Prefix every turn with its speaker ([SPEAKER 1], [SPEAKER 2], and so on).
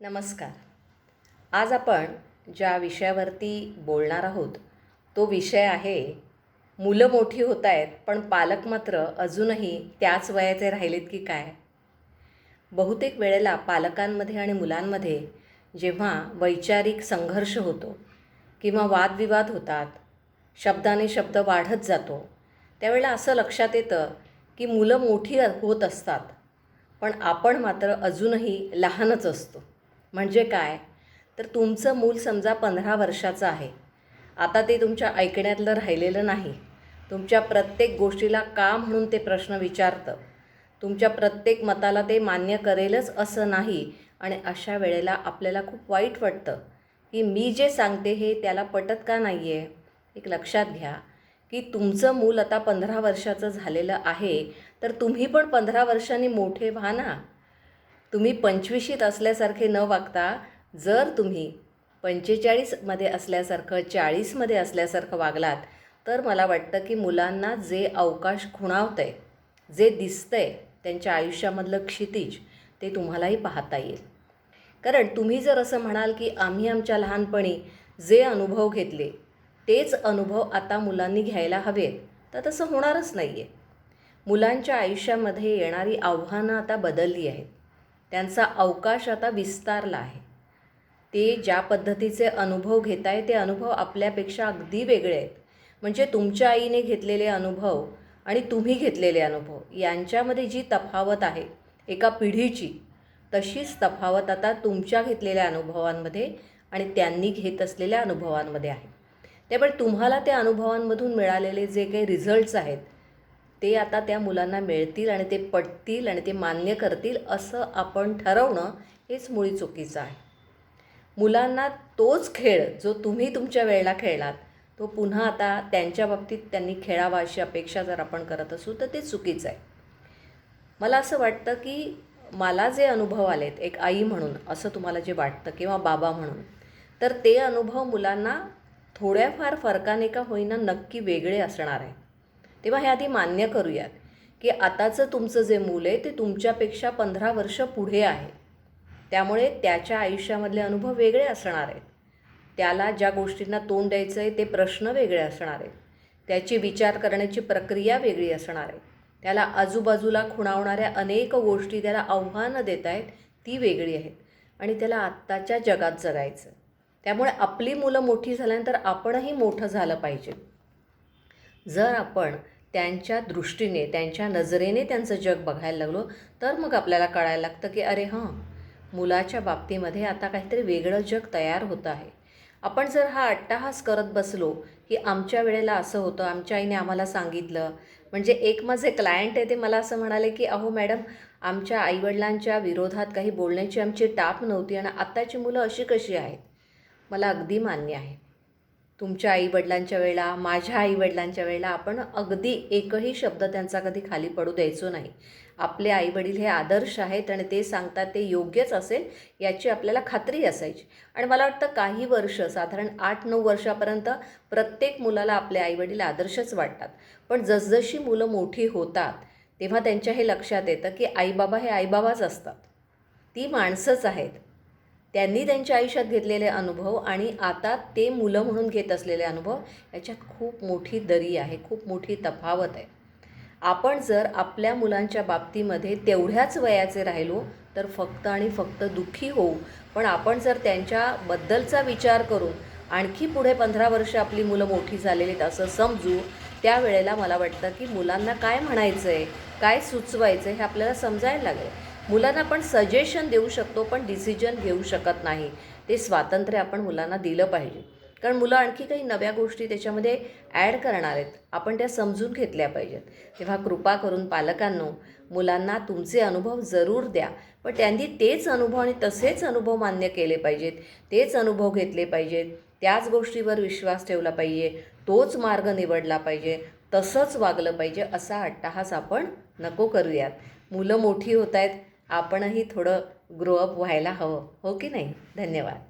[SPEAKER 1] नमस्कार. आज आपण ज्या विषयावरती बोलणार आहोत तो विषय आहे मुलं मोठी होत आहेत पण पालक मात्र अजूनही त्याच वयाचे राहिलेत की काय? बहुतेक वेळेला पालकांमध्ये आणि मुलांमध्ये जेव्हा वैचारिक संघर्ष होतो किंवा वादविवाद होतात शब्दाने शब्द वाढत जातो त्यावेळेला असं लक्षात येतं की मुलं मोठी होत असतात पण आपण मात्र अजूनही लहानच असतो. म्हणजे काय? तर तुमचं मूल समजा पंधरा वर्षाचं आहे. आता ते तुमच्या ऐकण्यातलं राहिलेलं नाही. तुमच्या प्रत्येक गोष्टीला का म्हणून ते प्रश्न विचारतं? तुमच्या प्रत्येक मताला ते मान्य करेलच असं नाही आणि अशा वेळेला आपल्याला खूप वाईट वाटतं. की मी जे सांगते हे त्याला पटत का नाही आहे एक लक्षात घ्या की तुमचं मूल आता पंधरा वर्षाचं झालेलं आहे तर तुम्ही पण पंधरा वर्षांनी मोठे व्हा ना. तुम्ही पंचवीशीत असल्यासारखे न वागता जर तुम्ही पंचेचाळीसमध्ये असल्यासारखं चाळीसमध्ये असल्यासारखं वागलात तर मला वाटतं की मुलांना जे अवकाश खुणावतं आहे जे दिसतं आहे त्यांच्या आयुष्यामधलं क्षितिज ते तुम्हालाही पाहता येईल. कारण तुम्ही जर असं म्हणाल की आम्ही आमच्या लहानपणी जे अनुभव घेतले तेच अनुभव आता मुलांनी घ्यायला हवेत तर तसं होणारच नाही आहे मुलांच्या आयुष्यामध्ये येणारी आव्हानं आता बदलली आहेत. त्यांचा अवकाश आता विस्तारला आहे. ते ज्या पद्धतीचे अनुभव घेत आहे ते अनुभव आपल्यापेक्षा अगदी वेगळे आहेत. म्हणजे तुमच्या आईने घेतलेले अनुभव आणि तुम्ही घेतलेले अनुभव यांच्यामध्ये जी तफावत आहे एका पिढीची तशीच तफावत आता तुमच्या घेतलेल्या अनुभवांमध्ये आणि त्यांनी घेत असलेल्या अनुभवांमध्ये आहे. त्यामुळे तुम्हाला त्या अनुभवांमधून मिळालेले जे काही रिझल्ट्स आहेत ते आता त्या मुलांना मिळतील आणि ते पटतील आणि ते मान्य करतील असं आपण ठरवणं हेच मुळी चुकीचं आहे. मुलांना तोच खेळ जो तुम्ही तुमच्या वेळेला खेळलात तो पुन्हा आता त्यांच्या बाबतीत त्यांनी खेळावा अशी अपेक्षा जर आपण करत असू तर ते चुकीचं आहे. मला असं वाटतं की मला जे अनुभव आलेत एक आई म्हणून असं तुम्हाला जे वाटतं किंवा बाबा म्हणून तर ते अनुभव मुलांना थोड्याफार फरकाने का होईना नक्की वेगळे असणार आहे. तेव्हा हे आधी मान्य करूयात की आताचं तुमचं जे मूल आहे ते तुमच्यापेक्षा पंधरा वर्ष पुढे आहे. त्यामुळे त्याच्या आयुष्यामधले अनुभव वेगळे असणार आहेत. त्याला ज्या गोष्टींना तोंड द्यायचं आहे ते प्रश्न वेगळे असणार आहेत. त्याची विचार करण्याची प्रक्रिया वेगळी असणार आहे. त्याला आजूबाजूला खुणावणाऱ्या अनेक गोष्टी त्याला आव्हानं देत आहेत ती वेगळी आहेत. आणि त्याला आत्ताच्या जगात जगायचं. त्यामुळे आपली मुलं मोठी झाल्यानंतर आपणही मोठं झालं पाहिजे. जर आपण त्यांच्या दृष्टीने त्यांच्या नजरेने त्यांचं जग बघायला लागलो तर मग आपल्याला कळायला लागतं की अरे हां मुलाच्या बाबतीमध्ये आता काहीतरी वेगळं जग तयार होतं आहे. आपण जर हा अट्टाहास करत बसलो की आमच्या वेळेला असं होतं आमच्या आईने आम्हाला सांगितलं म्हणजे एक माझे क्लायंट आहे ते मला असं म्हणाले की अहो मॅडम आमच्या आईवडिलांच्या विरोधात काही बोलण्याची आमची टाप नव्हती आणि आत्ताची मुलं अशी कशी आहेत? मला अगदी मान्य आहे. तुमच्या आईवडिलांच्या वेळेला माझ्या आईवडिलांच्या वेळेला आपण अगदी एकही शब्द त्यांचा कधी खाली पडू द्यायचो नाही. आपले आईवडील हे आदर्श आहेत आणि ते सांगतात ते योग्यच असेल याची आपल्याला खात्री असायची. आणि मला वाटतं काही वर्ष साधारण आठ नऊ वर्षापर्यंत प्रत्येक मुलाला आपले आईवडील आदर्शच वाटतात. पण जसजशी मुलं मोठी होतात तेव्हा त्यांच्या हे लक्षात येतं की आईबाबा हे आईबाबाच असतात. ती माणसंच आहेत. त्यांनी त्यांच्या आयुष्यात घेतलेले अनुभव आणि आता ते मुलं म्हणून घेत असलेले अनुभव याच्यात खूप मोठी दरी आहे खूप मोठी तफावत आहे. आपण जर आपल्या मुलांच्या बाबतीमध्ये तेवढ्याच वयाचे राहिलो तर फक्त आणि फक्त दुःखी होऊ. पण आपण जर त्यांच्याबद्दलचा विचार करून आणखी पुढे पंधरा वर्ष आपली मुलं मोठी झालेली आहेत असं समजू त्यावेळेला मला वाटतं की मुलांना काय म्हणायचं आहे काय सुचवायचं आहे हे आपल्याला समजायला लागेल. मुलांना आपण सजेशन देऊ शकतो पण डिसिजन घेऊ शकत नाही. ते स्वातंत्र्य आपण मुलांना दिलं पाहिजे. कारण मुलं आणखी काही नव्या गोष्टी त्याच्यामध्ये ॲड करणार आहेत. आपण त्या समजून घेतल्या पाहिजेत. तेव्हा कृपा करून पालकांनो मुलांना तुमचे अनुभव जरूर द्या. पण त्यांनी तेच अनुभव आणि तसेच अनुभव मान्य केले पाहिजेत. तेच अनुभव घेतले पाहिजेत. त्याच गोष्टीवर विश्वास ठेवला पाहिजे. तोच मार्ग निवडला पाहिजे. तसंच वागलं पाहिजे असा अट्टाहास आपण नको करूयात. मुलं मोठी होत आहेत आपणही थोडं ग्रोअप व्हायला हवं. हो की नाही? धन्यवाद.